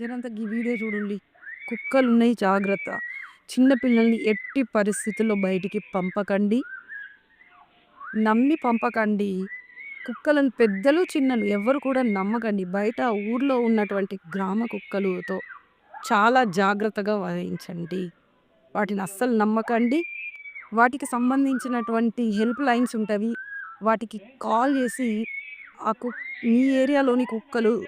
జరంత గీ video కుక్కలు ఉన్నాయి జాగ్రత్త. చిన్నపిల్లల్ని ఎట్టి పరిస్థితుల్లో బయటికి పంపకండి. నమ్మి పంపకండి. కుక్కలను పెద్దలు, చిన్నలు ఎవ్వరు కూడా నమ్మకండి. బయట ఊర్లో ఉన్నటువంటి గ్రామ కుక్కలుతో చాలా జాగ్రత్తగా వహించండి. వాటిని అస్సలు నమ్మకండి. వాటికి సంబంధించినటువంటి హెల్ప్ లైన్స్ ఉంటవి. వాటికి కాల్ చేసి ఆ కుక్ మీ ఏరియాలోని కుక్కలు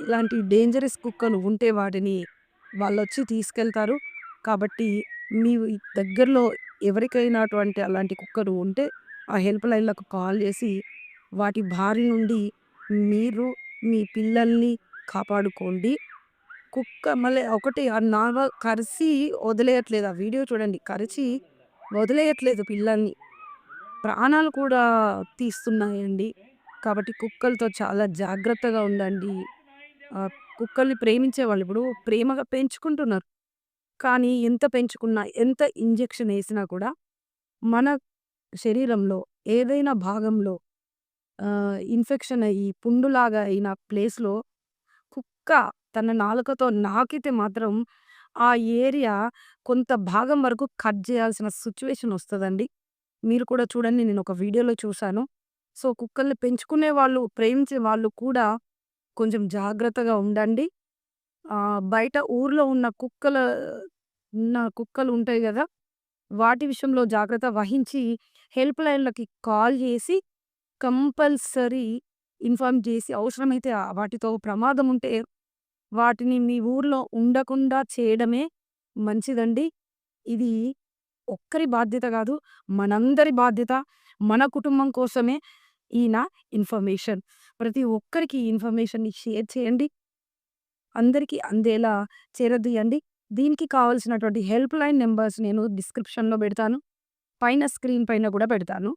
ఇలాంటి డేంజరస్ కుక్కలు ఉంటే వాటిని వాళ్ళొచ్చి తీసుకెళ్తారు. కాబట్టి మీ దగ్గరలో ఎవరికైనా అటువంటి అలాంటి కుక్కలు ఉంటే ఆ హెల్ప్ లైన్‌లకు కాల్ చేసి వాటి బారి నుండి మీరు, మీ పిల్లల్ని కాపాడుకోండి. కుక్క మళ్ళీ ఒకటి ఆ నార్మ కరిసి వదిలేయట్లేదు. ఆ వీడియో చూడండి. కరిచి వదిలేయట్లేదు పిల్లల్ని. ప్రాణాలు కూడా తీస్తున్నాయండి. కాబట్టి కుక్కలతో చాలా జాగ్రత్తగా ఉండండి. కుక్కల్ని కుక్కల్ని ప్రేమించేవాళ్ళు ఇప్పుడు ప్రేమగా పెంచుకుంటున్నారు. కానీ ఎంత పెంచుకున్నా, ఎంత ఇంజెక్షన్ వేసినా కూడా మన శరీరంలో ఏదైనా భాగంలో ఇన్ఫెక్షన్ అయ్యి, పుండులాగా అయిన ప్లేస్‌లో కుక్క తన నాలుకతో నాకితే మాత్రం ఆ ఏరియా కొంత భాగం వరకు కట్ చేయాల్సిన సిచ్యువేషన్ వస్తుందండి మీరు కూడా చూడండి నేను ఒక వీడియోలో చూశాను సో, కుక్కల్ని పెంచుకునే వాళ్ళు, ప్రేమించే వాళ్ళు కూడా కొంచెం జాగ్రత్తగా ఉండండి. బయట ఊర్లో ఉన్న కుక్కల ఉన్న కుక్కలు ఉంటాయి కదా వాటి విషయంలో జాగ్రత్త వహించి హెల్ప్ లైన్‌లకి కాల్ చేసి కంపల్సరీ ఇన్ఫామ్ చేసి అవసరమైతే వాటితో ప్రమాదం ఉంటే వాటిని మీ ఊర్లో ఉండకుండా చేయడమే మంచిదండి. ఇది ఒక్కరి బాధ్యత కాదు మనందరి బాధ్యత. మన కుటుంబం కోసమే ఈ నా ఇన్ఫర్మేషన్. ప్రతి ఒక్కరికి ఈ ఇన్ఫర్మేషన్‌ని షేర్ చేయండి. అందరికీ అందేలా చేరదీయండి. దీనికి కావాల్సినటువంటి హెల్ప్ లైన్ నెంబర్స్ నేను డిస్క్రిప్షన్‌లో పెడతాను. పైన స్క్రీన్ పైన కూడా పెడతాను.